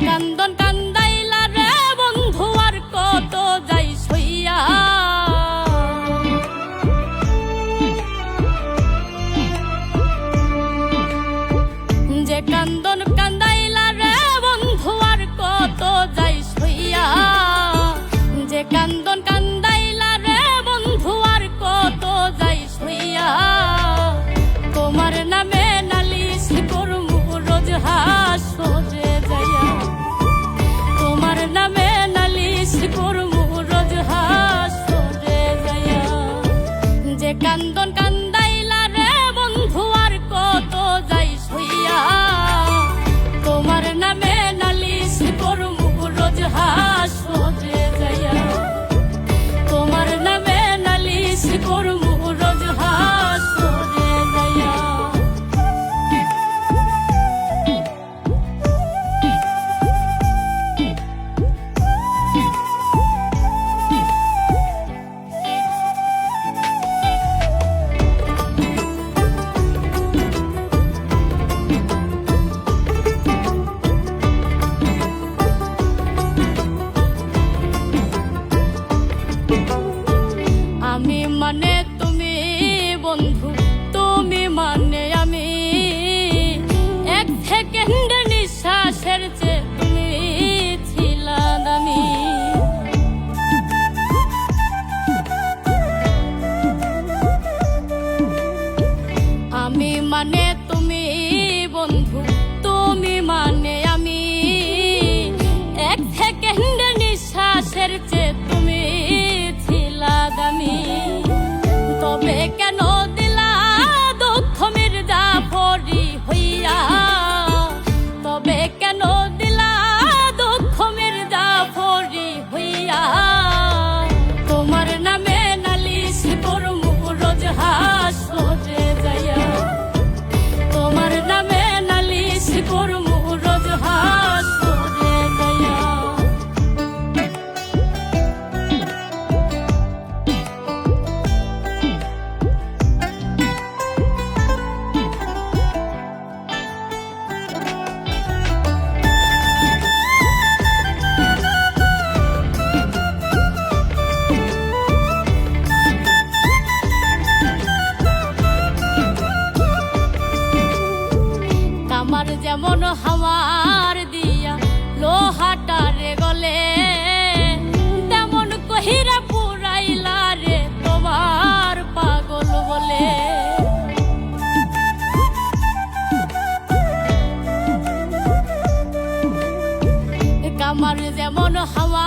cantar. my neck যেমন হামার দিয়া লোহাটারে গলে, তেমন কহিরা পুরাইলা রে তোমার পাগল বলে। কামার যেমন হাওয়া